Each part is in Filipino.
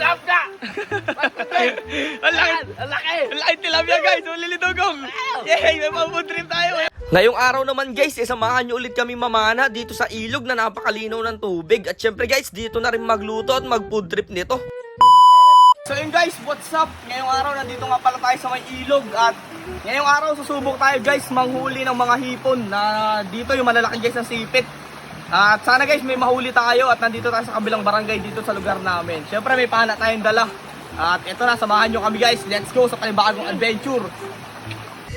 Labda! Ang laki, Ang laki! ang laki tilapia guys, huli ni Dugong. Yay, may food trip tayo. Ngayong araw naman guys, eh, samahan nyo ulit kami mamana dito sa ilog na napakalinaw ng tubig. At syempre guys, dito na rin magluto at mag food trip nito. So yun guys, what's up? Ngayong araw nandito nga pala tayo sa may ilog at ngayong araw susubok tayo guys manghuli ng mga hipon na dito yung malalaki guys ng sipit. At sana guys may mahuli tayo at nandito tayo sa kabilang barangay dito sa lugar namin. Syempre may pana tayong dala. At ito na, samahan nyo kami guys. Let's go sa panibagong adventure.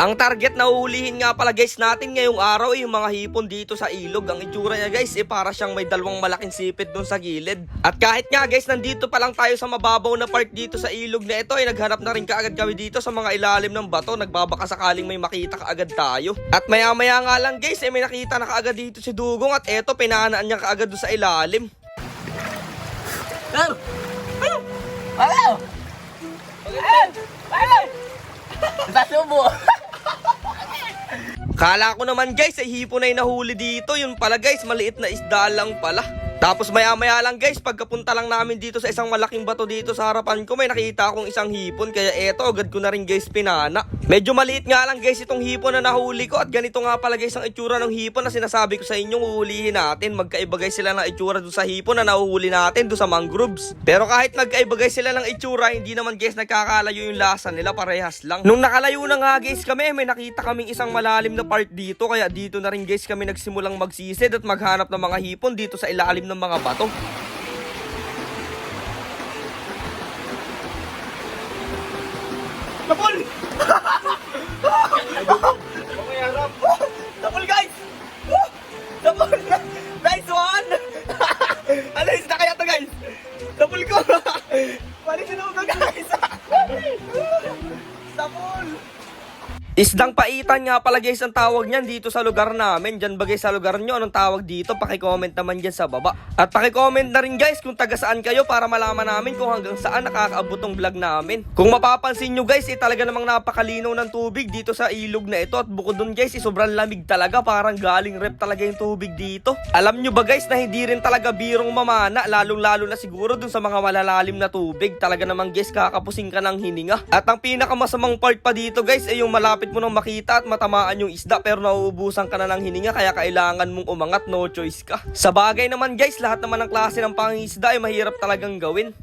Ang target na uhulihin nga pala guys natin ngayong araw ay yung mga hipon dito sa ilog. Ang itsura niya guys eh para siyang may dalawang malaking sipit dun sa gilid. At kahit nga guys nandito pa lang tayo sa mababaw na part dito sa ilog na ito ay naghanap na rin kaagad kami dito sa mga ilalim ng bato. Nagbabaka sakaling may makita kaagad tayo. At maya maya nga lang guys eh may nakita na kaagad dito si Dugong at eto pinanaan niya kaagad doon sa ilalim. Ano? Ano? Ano? Sa subo! Kala ko naman guys, ay hipon ay nahuli dito. Yun pala guys, maliit na isda lang pala. Tapos maya maya lang guys, pagkapunta lang namin dito sa isang malaking bato dito sa harapan ko, may nakita akong isang hipon. Kaya eto, agad ko na rin guys pinana. Medyo maliit nga lang guys itong hipon na nahuli ko. At ganito nga pala guys ang itsura ng hipon na sinasabi ko sa inyong uhulihin natin. Magkaiba guys sila ng itsura doon sa hipon na nahuhuli natin doon sa mangroves. Pero kahit magkaiba guys sila ng itsura, hindi naman guys nagkakalayo yung lasa nila, parehas lang. Nung nakalayo na nga guys kami, may nakita kaming isang malalim na part dito. Kaya dito na rin guys kami nagsimulang magsisid at maghanap ng mga hipon dito sa ilalim ng mga bato. Tapol! Isdang paitan nga pala guys ang tawag niyan dito sa lugar namin. Diyan ba guys sa lugar nyo? Anong tawag dito? Pakicomment naman dyan sa baba. At pakicomment na rin guys kung taga saan kayo para malaman namin kung hanggang saan nakakaabot tong vlog namin. Kung mapapansin nyo guys, eh, talaga namang napakalinaw ng tubig dito sa ilog na ito. At bukod dun guys, eh, sobrang lamig talaga. Parang galing rep talaga yung tubig dito. Alam nyo ba guys na hindi rin talaga birong mamana. Lalong lalo na siguro dun sa mga malalalim na tubig. Talaga namang guys, kakapusing ka ng hininga. At ang pinakamasamang part pa dito guys, ay yung malapit mo nang makita at matamaan yung isda pero nauubusan ka na ng hininga kaya kailangan mong umangat, no choice ka. Sa bagay naman guys, lahat naman ng klase ng pangingisda ay mahirap talagang gawin.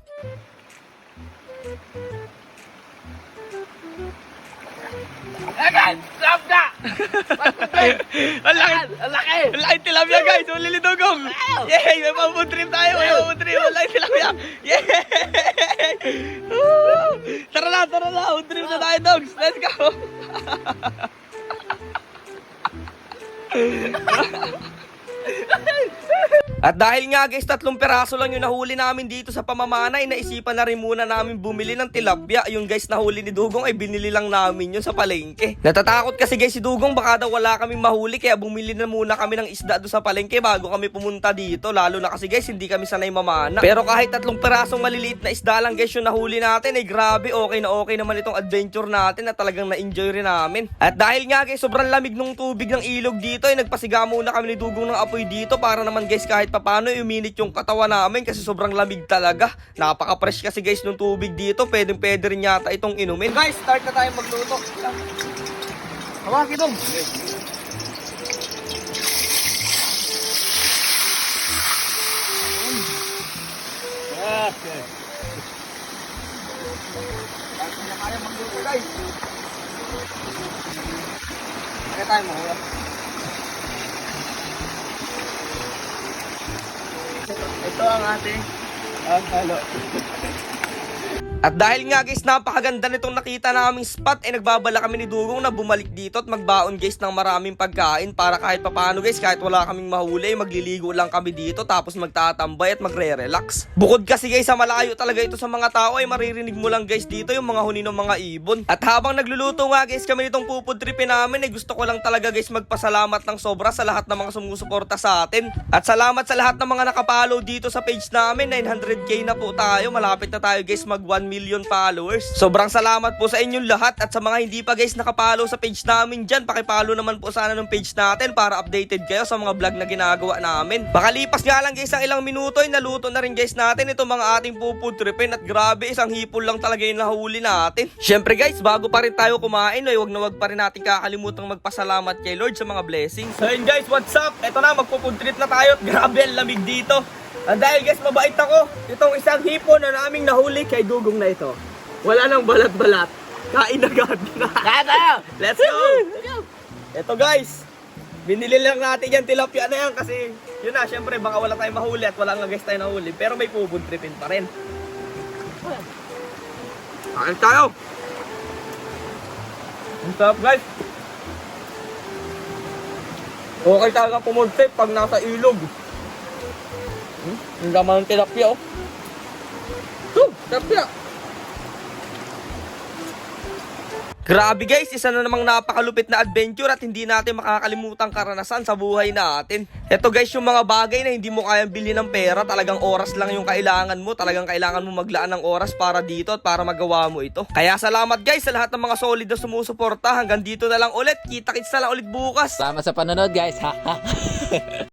Agad! Labda! Ang laki, Ang laki! ang laki tilapia guys, Dugong. Yay, may food trip tayo, may food trip, ang laki tilapia. Yay! Tara na, tara na, food trip na tayo dogs, let's go. Ha ha ha ha! At dahil nga guys, tatlong peraso lang yung nahuli namin dito sa pamamanay, naisipan na rin muna namin bumili ng tilapia. Yung guys nahuli ni Dugong ay binili lang namin yun sa palengke. Natatakot kasi guys si Dugong baka daw wala kaming mahuli kaya bumili na muna kami ng isda doon sa palengke bago kami pumunta dito. Lalo na kasi guys hindi kami sanay mamana. Pero kahit tatlong perasong maliliit na isda lang guys yung nahuli natin ay grabe okay na okay naman itong adventure natin na talagang na-enjoy rin namin. At dahil nga guys sobrang lamig nung tubig ng ilog dito ay nagpasiga muna kami ni Dugong ng apoy dito para naman guys kahit papano uminit yung katawan namin kasi sobrang lamig talaga. Napaka-fresh kasi guys nung tubig dito. Pwedeng pwede rin yata itong inumin. Guys, start na tayo magluto. Hawaki dong. Okay. Kaya magluto guys? Kaya tayo mahula. Ito ang ating ang halo. At dahil nga guys, napakaganda nitong nakita naming spot, eh nagbabala kami ni Dugong na bumalik dito at magbaon guys ng maraming pagkain para kahit papano guys, kahit wala kaming mahuli, magliligo lang kami dito tapos magtatambay at magre-relax. Bukod kasi guys sa malayo talaga ito sa mga tao ay maririnig mo lang guys dito yung mga huni ng mga ibon. At habang nagluluto nga guys kami nitong pupud tripin namin, eh gusto ko lang talaga guys magpasalamat ng sobra sa lahat ng mga sumusuporta sa atin. At salamat sa lahat ng mga nakapollow dito sa page namin, 900k na po tayo, malapit na tayo guys mag 1 million followers. Sobrang salamat po sa inyong lahat at sa mga hindi pa guys nakapollow sa page namin dyan, pakipollow naman po sana ng page natin para updated kayo sa mga vlog na ginagawa namin. Makalipas nga lang guys ang ilang minuto ay naluto na rin guys natin itong mga ating pupudripin at grabe isang hipon lang talaga yung nahuli natin. Syempre guys, bago pa rin tayo kumain ay wag na wag pa rin natin kakalimutan magpasalamat kay Lord sa mga blessings. So guys, what's up? Ito na, magpupudrip na tayo grabe ang lamig dito. At dahil guys, mabait ako, itong isang hipon na naming nahuli kay Dugong na ito. Wala nang balat-balat. Kain agad. Kaya tayo! Let's go! Ito guys, binili lang natin yan tilapia na yan kasi yun na, syempre baka wala tayong mahuli at wala nga guys tayo nahuli pero may pubuntripin pa rin. Kain tayo! Ang sarap guys! Okay talaga pumultrip pag nasa ilog. Ang laman ng tilapia oh. Oh, tilapia! Grabe guys, isa na namang napakalupit na adventure at hindi natin makakalimutang karanasan sa buhay natin. Ito guys, yung mga bagay na hindi mo kayang bilhin ng pera, talagang oras lang yung kailangan mo, talagang kailangan mo maglaan ng oras para dito at para magawa mo ito. Kaya salamat guys sa lahat ng mga solid na sumusuporta. Hanggang dito na lang ulit, kita-kits na lang ulit bukas. Salamat sa panonood guys.